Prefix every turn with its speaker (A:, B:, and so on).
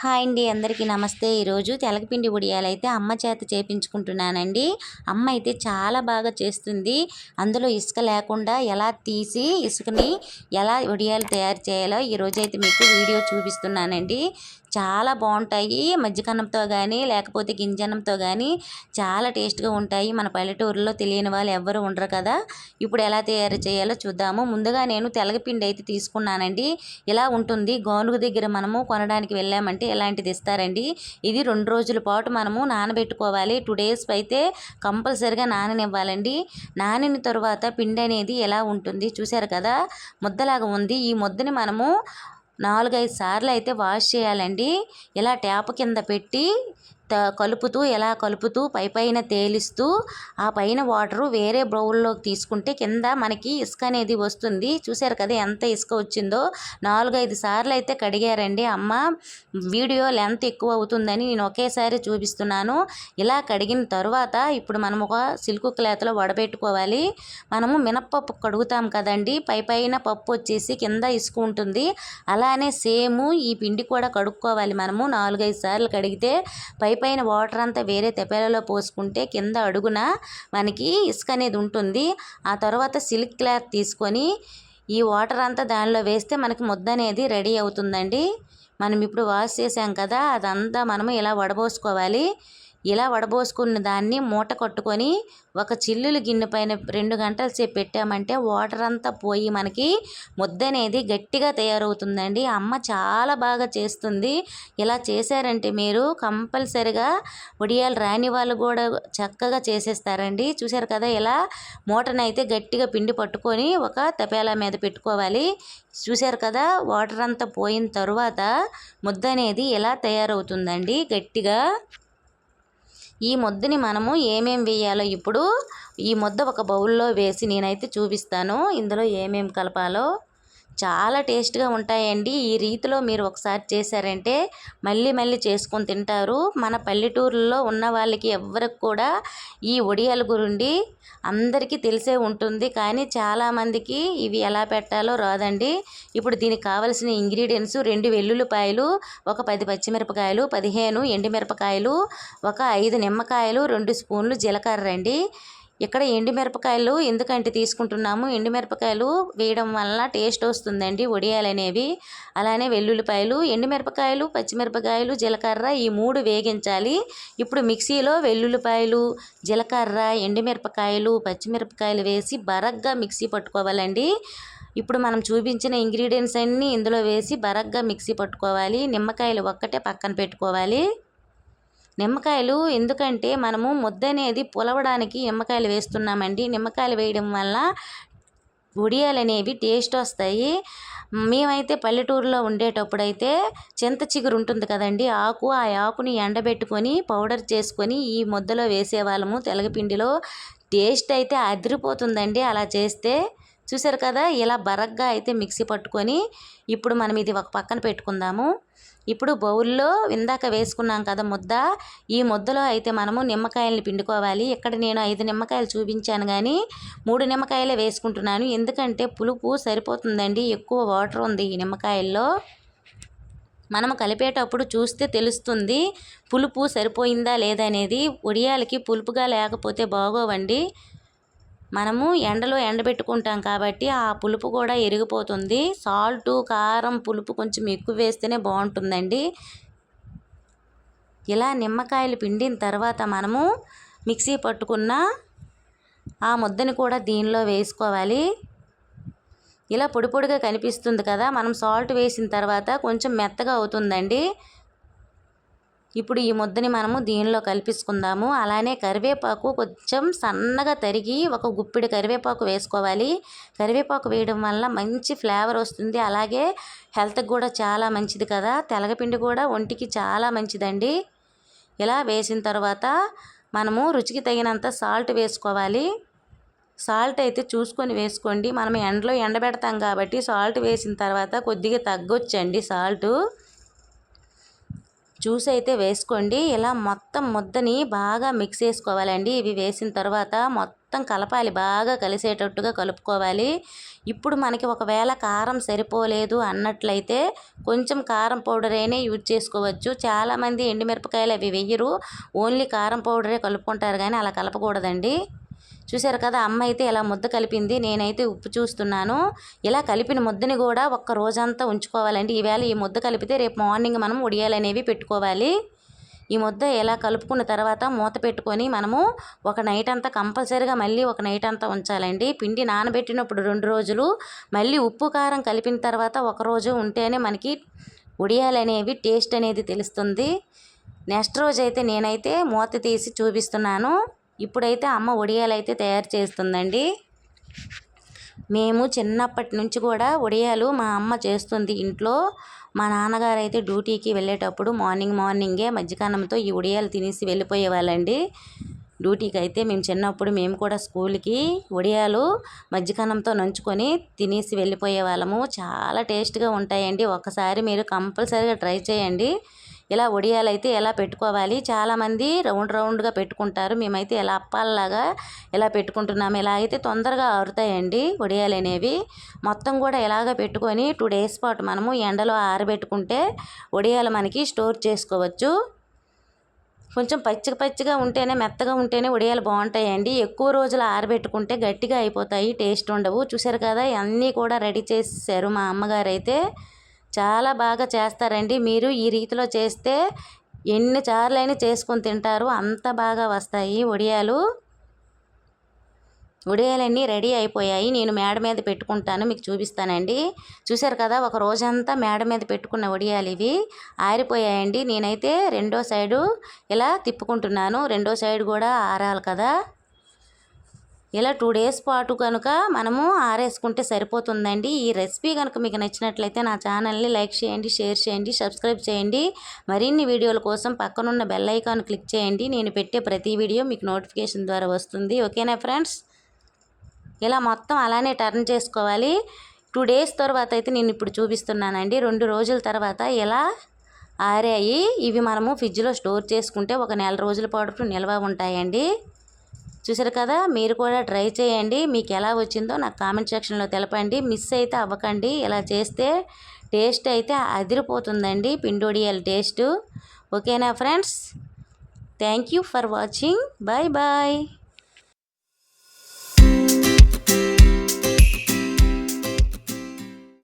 A: Hi అండి అందరికీ నమస్తే. ఈరోజు తెలగపిండి ఉడియాలు అయితే అమ్మ చేత చేపించుకుంటున్నానండి. అమ్మ అయితే చాలా బాగా చేస్తుంది. అందులో ఇసుక లేకుండా ఎలా తీసి ఇసుకని ఎలా ఉడియాలు తయారు చేయాలో ఈరోజు అయితే మీకు వీడియో చూపిస్తున్నానండి. చాలా బాగుంటాయి. మజ్జిగన్నంతో కానీ లేకపోతే గింజన్నంతో కానీ చాలా టేస్ట్గా ఉంటాయి. మన పల్లెటూరులో తెలియని వాళ్ళు ఎవ్వరు ఉండరు కదా. ఇప్పుడు ఎలా తయారు చేయాలో చూద్దాము. ముందుగా నేను తెలగపిండి అయితే తీసుకున్నానండి. ఇలా ఉంటుంది. గోనుగు దగ్గర మనము కొనడానికి వెళ్ళామంటే ఇలాంటిది ఇస్తారండి? ఇది రెండు రోజుల పాటు మనము నానబెట్టుకోవాలి. టూ డేస్ అయితే కంపల్సరిగా నాననివ్వాలండి. నానిన తర్వాత పిండి అనేది ఎలా ఉంటుంది? చూశారు కదా? ముద్దలాగా ఉంది. ఈ ముద్దని మనము నాలుగైదు సార్లు అయితే వాష్ చేయాలండి. ఇలా ట్యాప్ కింద పెట్టి కలుపుతూ ఎలా కలుపుతూ పై పైన తేలిస్తూ ఆ పైన వాటరు వేరే బౌల్లోకి తీసుకుంటే కింద మనకి ఇసుక అనేది వస్తుంది. చూసారు కదా ఎంత ఇసుక వచ్చిందో. నాలుగైదు సార్లు అయితే కడిగారండి. అమ్మ వీడియో లెంత్ ఎక్కువ అవుతుందని నేను ఒకేసారి చూపిస్తున్నాను. ఇలా కడిగిన తర్వాత ఇప్పుడు మనం ఒక సిల్క్ క్లాత్లో వడబెట్టుకోవాలి. మనము మినప్పప్పు కడుగుతాం కదండి. పై పైన పప్పు వచ్చేసి కింద ఇసుక ఉంటుంది. అలానే సేము ఈ పిండి కూడా కడుక్కోవాలి మనము. నాలుగైదు సార్లు కడిగితే పై పైన వాటర్ అంతా వేరే తెప్పలలో పోసుకుంటే కింద అడుగున మనకి ఇసుక అనేది ఉంటుంది. ఆ తర్వాత సిల్క్ క్లాత్ తీసుకొని ఈ వాటర్ అంతా దానిలో వేస్తే మనకి ముద్ద అనేది రెడీ అవుతుందండి. మనం ఇప్పుడు వాష్ చేసాం కదా అదంతా మనము ఇలా వడబోసుకోవాలి. ఇలా వడబోసుకున్న దాన్ని మూట కట్టుకొని ఒక చిల్లులు గిన్నె పైన రెండు గంటల సేపు పెట్టామంటే వాటర్ అంతా పోయి మనకి ముద్ద అనేది గట్టిగా తయారవుతుందండి. అమ్మ చాలా బాగా చేస్తుంది. ఇలా చేశారంటే మీరు కంపల్సరిగా ఉడియాలు రాని వాళ్ళు కూడా చక్కగా చేసేస్తారండి. చూసారు కదా ఇలా మూటనైతే గట్టిగా పిండి పట్టుకొని ఒక తపేలా మీద పెట్టుకోవాలి. చూశారు కదా వాటర్ అంతా పోయిన తర్వాత ముద్ద అనేది ఎలా తయారవుతుందండి? గట్టిగా ఈ ముద్దని మనము ఏమేం వేయాలో ఇప్పుడు ఈ ముద్ద ఒక బౌల్లో వేసి నేనైతే చూపిస్తాను. ఇందులో ఏమేం కలపాలో చాలా టేస్ట్గా ఉంటాయండి. ఈ రీతిలో మీరు ఒకసారి చేశారంటే మళ్ళీ మళ్ళీ చేసుకొని తింటారు. మన పల్లెటూరులో ఉన్న వాళ్ళకి ఎవరికి కూడా ఈ ఒడియాల గురుండి అందరికీ తెలిసే ఉంటుంది. కానీ చాలామందికి ఇవి ఎలా పెట్టాలో రాదండి. ఇప్పుడు దీనికి కావలసిన ఇంగ్రీడియంట్స్ రెండు వెల్లుల్లిపాయలు ఒక పది పచ్చిమిరపకాయలు పదిహేను ఎండుమిరపకాయలు ఒక ఐదు నిమ్మకాయలు రెండు స్పూన్లు జీలకర్ర అండి. ఇక్కడ ఎండుమిరపకాయలు ఎందుకంటే తీసుకుంటున్నాము? ఎండుమిరపకాయలు వేయడం వల్ల టేస్ట్ వస్తుందండి వడియాలు అనేవి. అలానే వెల్లుల్లిపాయలు ఎండుమిరపకాయలు పచ్చిమిరపకాయలు జీలకర్ర ఈ మూడు వేగించాలి. ఇప్పుడు మిక్సీలో వెల్లుల్లిపాయలు జీలకర్ర ఎండుమిరపకాయలు పచ్చిమిరపకాయలు వేసి బరగ్గా మిక్సీ పట్టుకోవాలండి. ఇప్పుడు మనం చూపించిన ఇంగ్రీడియంట్స్ అన్నీ ఇందులో వేసి బరగ్గా మిక్సీ పట్టుకోవాలి. నిమ్మకాయలు ఒక్కటే పక్కన పెట్టుకోవాలి. నిమ్మకాయలు ఎందుకంటే మనము ముద్ద అనేది పులవడానికి నిమ్మకాయలు వేస్తున్నామండి. నిమ్మకాయలు వేయడం వల్ల ఉడియాలు అనేవి టేస్ట్ వస్తాయి. మేమైతే పల్లెటూరులో ఉండేటప్పుడు అయితే చింత చిగురు ఉంటుంది కదండి. ఆకు ఆ ఆకుని ఎండబెట్టుకొని పౌడర్ చేసుకొని ఈ ముద్దలో వేసేవాళ్ళము. తెలగపిండిలో టేస్ట్ అయితే అదిరిపోతుందండి. అలా చేస్తే చూసారు కదా ఇలా బరగ్గా అయితే మిక్సీ పట్టుకొని ఇప్పుడు మనం ఇది ఒక పక్కన పెట్టుకుందాము. ఇప్పుడు బౌల్లో ఇందాక వేసుకున్నాం కదా ముద్ద ఈ ముద్దలో అయితే మనము నిమ్మకాయలని పిండుకోవాలి. ఇక్కడ నేను ఐదు నిమ్మకాయలు చూపించాను కానీ మూడు నిమ్మకాయలే వేసుకుంటున్నాను. ఎందుకంటే పులుపు సరిపోతుందండి ఎక్కువ వాటర్ ఉంది ఈ నిమ్మకాయల్లో. మనము కలిపేటప్పుడు చూస్తే తెలుస్తుంది పులుపు సరిపోయిందా లేదనేది ఉడియాలకి పులుపుగా లేకపోతే బాగోవండి. మనము ఎండలో ఎండబెట్టుకుంటాం కాబట్టి ఆ పులుపు కూడా ఎరిగిపోతుంది. సాల్టు కారం పులుపు కొంచెం ఎక్కువ వేస్తేనే బాగుంటుందండి. ఇలా నిమ్మకాయలు పిండిన తర్వాత మనము మిక్సీ పట్టుకున్న ఆ ముద్దని కూడా దీనిలో వేసుకోవాలి. ఇలా పొడి పొడిగా కనిపిస్తుంది కదా మనం సాల్ట్ వేసిన తర్వాత కొంచెం మెత్తగా అవుతుందండి. ఇప్పుడు ఈ ముద్దని మనము దీనిలో కలిపించుకుందాము అలానే కరివేపాకు కొంచెం సన్నగా తరిగి ఒక గుప్పిడి కరివేపాకు వేసుకోవాలి. కరివేపాకు వేయడం వల్ల మంచి ఫ్లేవర్ వస్తుంది. అలాగే హెల్త్కి కూడా చాలా మంచిది కదా. తెలగపిండి కూడా ఒంటికి చాలా మంచిదండి. ఇలా వేసిన తర్వాత మనము రుచికి తగినంత సాల్ట్ వేసుకోవాలి. సాల్ట్ అయితే చూసుకొని వేసుకోండి. మనం ఎండలో ఎండబెడతాం కాబట్టి సాల్ట్ వేసిన తర్వాత కొద్దిగా తగ్గొచ్చండి సాల్టు. జ్యూస్ అయితే వేసుకోండి. ఇలా మొత్తం ముద్దని బాగా మిక్స్ చేసుకోవాలండి. ఇవి వేసిన తర్వాత మొత్తం మొత్తం కలపాలి. బాగా కలిసేటట్టుగా కలుపుకోవాలి. ఇప్పుడు మనకి ఒకవేళ కారం సరిపోలేదు అన్నట్లయితే కొంచెం కారం పౌడర్ అయినా యూజ్ చేసుకోవచ్చు. చాలామంది ఎండుమిరపకాయలు అవి వెయ్యరు ఓన్లీ కారం పౌడరే కలుపుకుంటారు కానీ అలా కలపకూడదండి. చూసారు కదా అమ్మ అయితే ఇలా ముద్ద కలిపింది నేనైతే ఉప్పు చూస్తున్నాను. ఇలా కలిపిన ముద్దని కూడా ఒక్క రోజంతా ఉంచుకోవాలండి. ఈవేళ ఈ ముద్ద కలిపితే రేపు మార్నింగ్ మనం ఉడియాలు అనేవి పెట్టుకోవాలి. ఈ ముద్ద ఇలా కలుపుకున్న తర్వాత మూత పెట్టుకొని మనము ఒక నైట్ అంతా కంపల్సరీగా మళ్ళీ ఒక నైట్ అంతా ఉంచాలండి. పిండి నానబెట్టినప్పుడు రెండు రోజులు మళ్ళీ ఉప్పు కారం కలిపిన తర్వాత ఒక రోజు ఉంటేనే మనకి ఉడియాలు అనేవి టేస్ట్ అనేది తెలుస్తుంది. నెక్స్ట్ రోజు అయితే నేనైతే మూత తీసి చూపిస్తున్నాను. ఇప్పుడైతే అమ్మ వడియాలు అయితే తయారు చేస్తుందండి. మేము చిన్నప్పటి నుంచి కూడా వడియాలు మా అమ్మ చేస్తుంది ఇంట్లో. మా నాన్నగారు అయితే డ్యూటీకి వెళ్ళేటప్పుడు మార్నింగ్ మార్నింగే మధ్యకాలంతో ఈ వడియాలు తినేసి వెళ్ళిపోయేవాళ్ళండి డ్యూటీకి అయితే మేము చిన్నప్పుడు మేము కూడా స్కూల్కి వడియాలు మజ్జిగన్నంతో నంచుకొని తినేసి వెళ్ళిపోయే వాళ్ళము. చాలా టేస్ట్గా ఉంటాయండి. ఒకసారి మీరు కంపల్సరీగా ట్రై చేయండి. ఇలా ఒడియాలైతే ఎలా పెట్టుకోవాలి? చాలామంది రౌండ్ రౌండ్గా పెట్టుకుంటారు. మేమైతే ఇలా అప్పాలలాగా ఇలా పెట్టుకుంటున్నాము? ఇలా అయితే తొందరగా ఆరుతాయండి ఒడియాలు అనేవి మొత్తం కూడా ఇలాగ పెట్టుకొని టూ డేస్ పాటు మనము ఎండలో ఆరబెట్టుకుంటే వడియాలు మనకి స్టోర్ చేసుకోవచ్చు. కొంచెం పచ్చిగా పచ్చిగా ఉంటేనే మెత్తగా ఉంటేనే వడియాలు బాగుంటాయండి. ఎక్కువ రోజులు ఆరబెట్టుకుంటే గట్టిగా అయిపోతాయి. టేస్ట్ ఉండవు. చూసారు కదా అన్నీ కూడా రెడీ చేసేసారు మా అమ్మగారు అయితే చాలా బాగా చేస్తారండి. మీరు ఈ రీతిలో చేస్తే ఎన్ని చార్లైనా చేసుకొని తింటారు. అంత బాగా వస్తాయి వడియాలు వడియాలన్నీ రెడీ అయిపోయాయి. నేను మేడ మీద పెట్టుకుంటాను. మీకు చూపిస్తానండి. చూశారు కదా ఒక రోజంతా మేడ మీద పెట్టుకున్న వడియాలు ఇవి ఆరిపోయాయండి. నేనైతే రెండో సైడు ఇలా తిప్పుకుంటున్నాను. రెండో సైడ్ కూడా ఆరాలి కదా. ఇలా టూ డేస్ పాటు కనుక మనము ఆరేసుకుంటే సరిపోతుందండి. ఈ రెసిపీ కనుక మీకు నచ్చినట్లయితే నా ఛానల్ని లైక్ చేయండి షేర్ చేయండి సబ్స్క్రైబ్ చేయండి. మరిన్ని వీడియోల కోసం పక్కనున్న బెల్ ఐకాన్ క్లిక్ చేయండి. నేను పెట్టే ప్రతి వీడియో మీకు నోటిఫికేషన్ ద్వారా వస్తుంది. ఓకేనా ఫ్రెండ్స్ ఇలా మొత్తం అలానే టర్న్ చేసుకోవాలి. టూ డేస్ తర్వాత అయితే నేను ఇప్పుడు చూపిస్తున్నానండి. రెండు రోజుల తర్వాత ఇలా ఆరాయి ఇవి మనము ఫ్రిడ్జ్లో స్టోర్ చేసుకుంటే ఒక నెల రోజుల పాటు నిల్వ ఉంటాయండి. చూసారు కదా? మీరు కూడా ట్రై చేయండి. మీకు ఎలా వచ్చిందో నాకు కామెంట్ సెక్షన్లో తెలపండి. మిస్ అయితే అవ్వకండి. ఇలా చేస్తే టేస్ట్ అయితే అదిరిపోతుందండి. పిండోడియల్ టేస్ట్. ఓకేనా friends? Thank you for watching. Bye bye